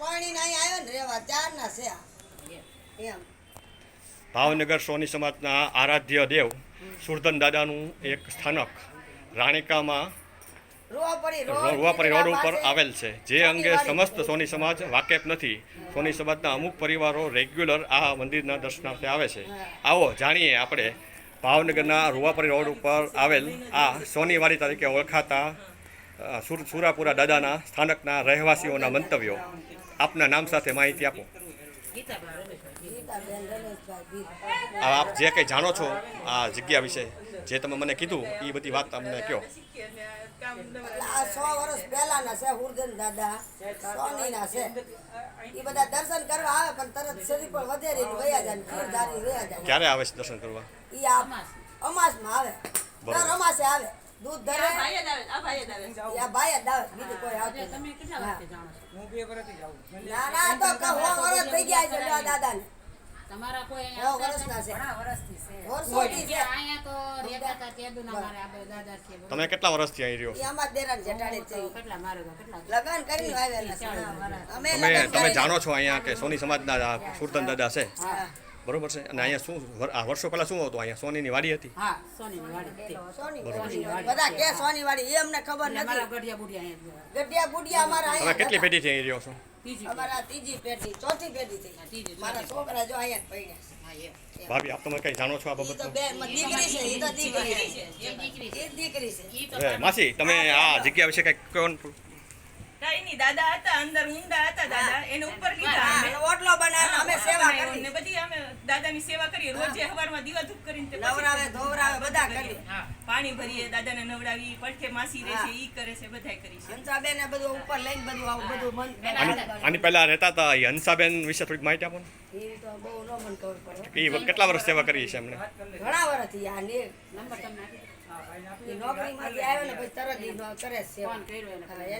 પરણીને અહીંયા આવ્યો ને રેવા ત્યારના છે એમ. ભાવનગર સોની સમાજના આરાધ્ય દેવ સુરધન દાદાનું એક સ્થાનક રાણીકામાં રોવાપરી રોડ ઉપર આવેલ છે. જે અંગે સમસ્ત સોની સમાજ વાકેફ નથી. સોની સમાજના અમુક પરિવારો રેગ્યુલર આ મંદિરના દર્શનાર્થે આવે છે. આવો જાણીએ આપણે ભાવનગરના રૂવાપરી રોડ ઉપર આવેલ આ સોનીવાડી તરીકે ઓળખાતા સુરાપુરા દાદાના સ્થાનકના રહેવાસીઓના મંતવ્યો. આપના નામ સાથે માહિતી આપો. આપ જે કંઈ જાણો છો આ જગ્યા વિશે જે તમે મને કીધું એ બધી વાત તમને કહો આ સો વર્ષ પહેલાના છે હુરગન દાદા સોનીના છે. એ બધા દર્શન કરવા આવે પણ તરત શરીર પર વધેરી વયા જાય ખીરધારી વયા જાય. ક્યારે આવે છે દર્શન કરવા? આ અમાસમાં આવે. દર અમાસે આવે. દૂધ ધરે આ ભાઈ જ આવે, આ ભાઈ જ આવે. આ ભાઈ જ આવે બીજું કોઈ આવતું તમે કેટલા વાગે જાણો છો? હું બે વર્ષથી જાઉં ના ના તો કહો વર્ષ થઈ ગયા છે દાદા ને તમારા કોઈ સો વર્ષના છે. વર્ષોથી છે. અહીંયા તો રહેતા હતા તે દુના મારે આ દાદા છે તમે કેટલા વર્ષથી અહીં રહ્યો છો? ઈ અમાર દેરાન છે. કેટલા મારે કેટલા લગન કરીને આવેલા છે. અમે તમે તમે જાણો છો અહીંયા કે સોની સમાજના સુરતન દાદા છે? હા. બરોબર છે? અને અહીંયા શું આ વર્ષો પહેલા શું હતું? અહીંયા સોનીની વાડી હતી? હા સોનીની વાડી સોની બરોબર. સોની વાળી. બધા કે સોની વાળી એ અમને ખબર અને અમારા ગઢિયા બુઢિયા અહીંયા ગઢિયા બુડિયા અમારા અહીંયા કેટલી હતા. પેઢીથી રહ્યો છો? અમારા ત્રીજી પેઢી ચોથી પેઢી થઈ. મારા છોકરા જો અહીંયા પડ્યા ભાભી આપ તમે કઈ જાણો છો આ દીકરી તો દીકરી એ દીકરી માસી તમે આ જગ્યા વિશે કઈ કહો ને. નહીં, દાદા હતા અંદર ઊંડા હતા દાદા. એને ઉપર લીધા. ઓટલો બનાવીને અમે સેવા બનાવ્યો કરી ને બધી અમે દાદાની સેવા કરીએ રોજે સવારમાં દીવા ધૂપ કરીને નવરાવે ધોવરાવે બધા કરીએ. પાણી ભરીએ દાદાને નવડાવી પડખે માસી રહે છે ઈ કરે છે બધાય કરી છે. હંસાબેન બધું ઉપર લઈને બધું આવું બધું મન આની આની પહેલા રહેતા હતા એ હંસાબેન વિશે થોડીક માહિતી આપો ને. એ તો બહુ ન મને ખબર પડે. એ કેટલા વર્ષ સેવા કરી છે એમણે ઘણા વર્ષથી આ ને નંબર તમને નોકરીમાંથી આવ્યો ને પછી તરત કરે છે સેવા. કર્યો એને હા,